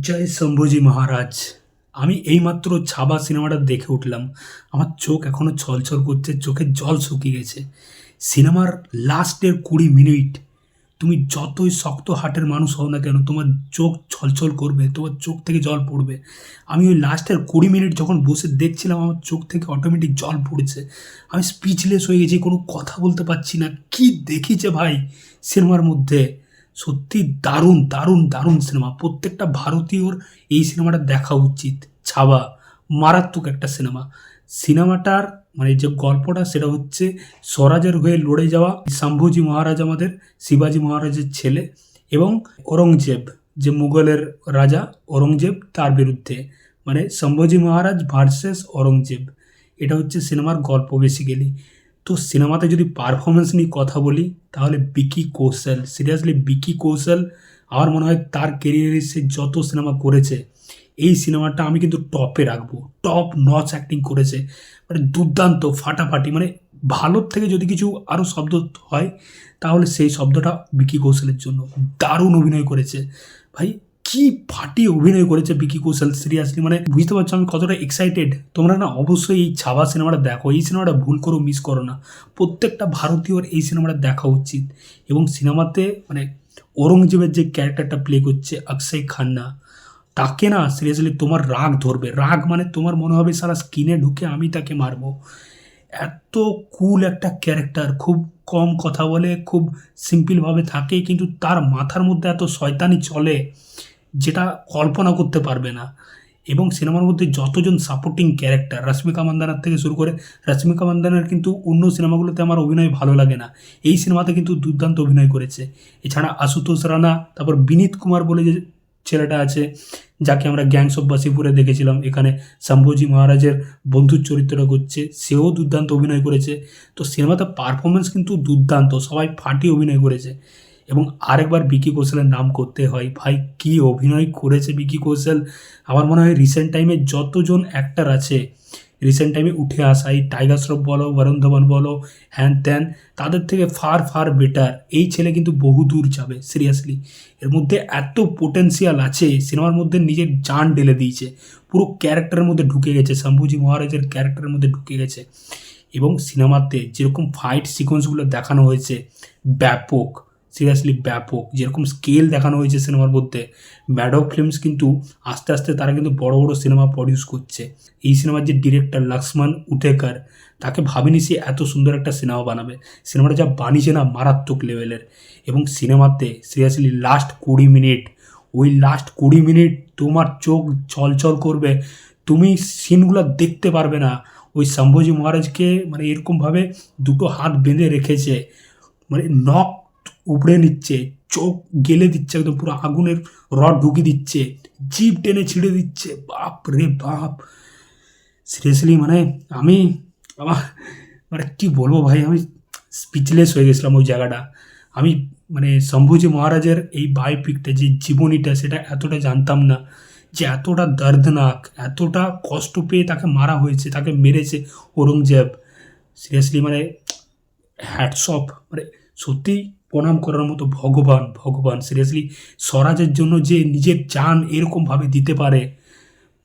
জয় শম্ভুজি মহারাজ। আমি এইমাত্র ছাবা সিনেমাটা দেখে উঠলাম। আমার চোখ এখনও ছলছল করছে চোখের জল শুকিয়ে গেছে। সিনেমার লাস্টের কুড়ি মিনিট। তুমি যতই শক্ত হাটের মানুষ হও না কেন, তোমার চোখ ছলছল করবে, তোমার চোখ থেকে জল পড়বে। আমি ওই লাস্টের কুড়ি মিনিট যখন বসে দেখছিলাম, আমার চোখ থেকে অটোমেটিক জল পড়েছে। আমি স্পিচলেস হয়ে গেছি, কোনো কথা বলতে পারছি না। কি দেখিছে ভাই সিনেমার মধ্যে? সত্যি দারুণ দারুণ দারুণ সিনেমা প্রত্যেকটা ভারতীয়র এই সিনেমাটা দেখা উচিত। ছাবা, মারাত্মক একটা সিনেমা সিনেমাটার মানে যে গল্পটা, সেটা হচ্ছে স্বরাজের হয়ে লড়ে যাওয়া শম্ভুজি মহারাজ আমাদের, শিবাজি মহারাজের ছেলে এবং ঔরঙ্গজেব, যে মুঘলের রাজা ঔরঙ্গজেব তার বিরুদ্ধে। মানে শম্ভুজি মহারাজ ভার্সেস ঔরঙ্গজেব। এটা হচ্ছে সিনেমার গল্প বেসিক্যালি তো সিনেমাতে যদি পারফরমেন্স নিয়ে কথা বলি, তাহলে বিকি কৌশল সিরিয়াসলি বিকি কৌশল, আমার মনে হয় তার কেরিয়ারে সে যত সিনেমা করেছে, এই সিনেমাটা আমি কিন্তু টপে রাখব টপ নচ অ্যাক্টিং করেছে মানে দুর্দান্ত, ফাটাফাটি মানে ভালোর থেকে যদি কিছু আরও শব্দ হয়, তাহলে সেই শব্দটা বিকি কৌশলের জন্য দারুণ অভিনয় করেছে। ভাই কি ফাটিয়ে অভিনয় করেছে বিকি কৌশল সিরিয়াসলি মানে বুঝতে পারছ আমি কতটা এক্সাইটেড তোমরা না অবশ্যই এই ছাবা সিনেমাটা দেখো, এই সিনেমাটা ভুল করো মিস করো না। প্রত্যেকটা ভারতীয়র এই সিনেমাটা দেখা উচিত। এবং সিনেমাতে মানে ঔরঙ্গজেবের যে ক্যারেক্টারটা প্লে করছে অক্ষয় খান্না, তাকে না সিরিয়াসলি তোমার রাগ ধরবে। রাগ মানে তোমার মনে হবে সারা স্কিনে ঢুকে আমি তাকে মারবো। এত কুল একটা ক্যারেক্টার, খুব কম কথা বলে, খুব সিম্পলভাবে থাকে, কিন্তু তার মাথার মধ্যে এত শয়তানি চলে। যেটা কল্পনা করতে পারবে না। এবং সিনেমার মধ্যে যতজন সাপোর্টিং ক্যারেক্টার রশ্মিকা মান্দানার থেকে শুরু করে রশ্মিকা মান্দানার কিন্তু অন্য সিনেমাগুলোতে আমার অভিনয় ভালো লাগে না। এই সিনেমাতে কিন্তু দুর্দান্ত অভিনয় করেছে। এছাড়া আশুতোষ রানা, তারপর বিনীত কুমার বলে যে ছেলেটা আছে, যাকে আমরা গ্যাংস অফ বাসিপুরে দেখেছিলাম। এখানে শম্ভুজি মহারাজের বন্ধুর চরিত্রটা করছে সেও দুর্দান্ত অভিনয় করেছে। তো সিনেমাতে পারফরমেন্স কিন্তু দুর্দান্ত, সবাই ফাটিয়ে অভিনয় করেছে। এবং আরেকবার বিকি কৌশলের নাম করতে হয়। ভাই, কি অভিনয় করেছে বিকি কৌশল? আমার মনে হয় রিসেন্ট টাইমে যতজন অ্যাক্টার আছে রিসেন্ট টাইমে উঠে আসা, এই টাইগার শ্রফ বলো বরুণ ধবন বলো হ্যান ত্যান তাদের থেকে ফার ফার বেটার এই ছেলে কিন্তু বহু দূর যাবে সিরিয়াসলি এর মধ্যে এত পোটেন্সিয়াল আছে, সিনেমার মধ্যে নিজের জান ঢেলে দিয়েছে। পুরো ক্যারেক্টারের মধ্যে ঢুকে গেছে শম্ভুজি মহারাজের ক্যারেক্টারের মধ্যে ঢুকে গেছে। এবং সিনেমাতে যেরকম ফাইট সিকোয়েন্সগুলো দেখানো হয়েছে, ব্যাপক। সিরিয়াসলি ব্যাপক। যেরকম স্কেল দেখানো হয়েছে সিনেমার মধ্যে ম্যাডক ফিল্মস কিন্তু আস্তে আস্তে তারা কিন্তু বড় বড় সিনেমা প্রডিউস করছে। এই সিনেমার যে ডিরেক্টর লক্ষ্মণ উটেকার তাকে ভাবিনি সে এত সুন্দর একটা সিনেমা বানাবে। সিনেমাটা যা বানিয়েছে না মারাত্মক লেভেলের এবং সিনেমাতে সিরিয়াসলি লাস্ট কুড়ি মিনিট ওই লাস্ট কুড়ি মিনিট তোমার চোখ ছলছল করবে। তুমি সিনগুলো দেখতে পারবে না। ওই শম্ভুজি মহারাজকে মানে এরকমভাবে দুটো হাত বেঁধে রেখেছে। মানে নখ উপড়ে নিচ্ছে, চোখ গেলে দিচ্ছে, একদম পুরো আগুনের রড ঢুকিয়ে দিচ্ছে, জিপ টেনে ছিঁড়ে দিচ্ছে। বাপ রে বাপ। সিরিয়াসলি মানে আমি আমার মানে কী বলব ভাই, আমি স্পিচলেস হয়ে গেছিলাম ওই জায়গাটা। আমি মানে শম্ভুজি মহারাজের এই বায়োপিকটা যে জীবনীটা, সেটা এতটা জানতাম না, যে এতটা দর্দনাক, এতটা কষ্ট পেয়ে তাকে মারা হয়েছে, তাকে মেরেছে ঔরঙ্গজেব। সিরিয়াসলি মানে হ্যাটসঅপ মানে সত্যি প্রণাম করার মতো ভগবান ভগবান সিরিয়াসলি স্বরাজের জন্য যে নিজের চান এরকমভাবে দিতে পারে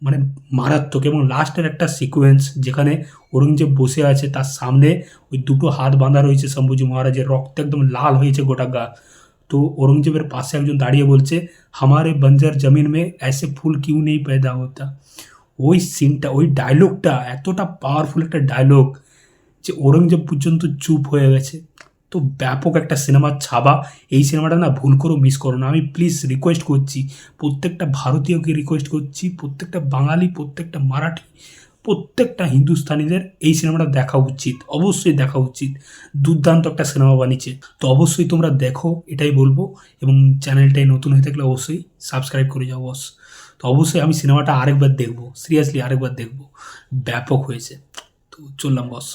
মানে মারাত্মক। এবং লাস্টের একটা সিকোয়েন্স যেখানে ঔরঙ্গজেব বসে আছে, তার সামনে ওই দুটো হাত বাঁধা রয়েছে শম্ভুজি মহারাজের, রক্ত একদম লাল হয়েছে গোটা গা। তো ঔরঙ্গজেবের পাশে একজন দাঁড়িয়ে বলছে, হামারে বঞ্জার জমিন মে এসে ফুল কিউ নেই পেদা হতা? ওই সিনটা ওই ডায়লগটা এতটা পাওয়ারফুল একটা ডায়লগ যে ঔরঙ্গজেব পর্যন্ত চুপ হয়ে গেছে। তো ব্যাপক একটা সিনেমা ছাবা এই সিনেমাটা না ভুল করো মিস করো না। আমি প্লিজ রিকোয়েস্ট করছি, প্রত্যেকটা ভারতীয়কে রিকোয়েস্ট করছি, প্রত্যেকটা বাঙালি, প্রত্যেকটা মারাঠি, প্রত্যেকটা হিন্দুস্তানিদের এই সিনেমাটা দেখা উচিত, অবশ্যই দেখা উচিত। দুর্দান্ত একটা সিনেমা বানিয়েছে। তো অবশ্যই তোমরা দেখো, এটাই বলব, এবং চ্যানেলটাই নতুন হয়ে থাকলে অবশ্যই সাবস্ক্রাইব করে যাও বস তো অবশ্যই আমি সিনেমাটা আরেকবার দেখব সিরিয়াসলি আরেকবার দেখব। ব্যাপক হয়েছে। তো চললাম বস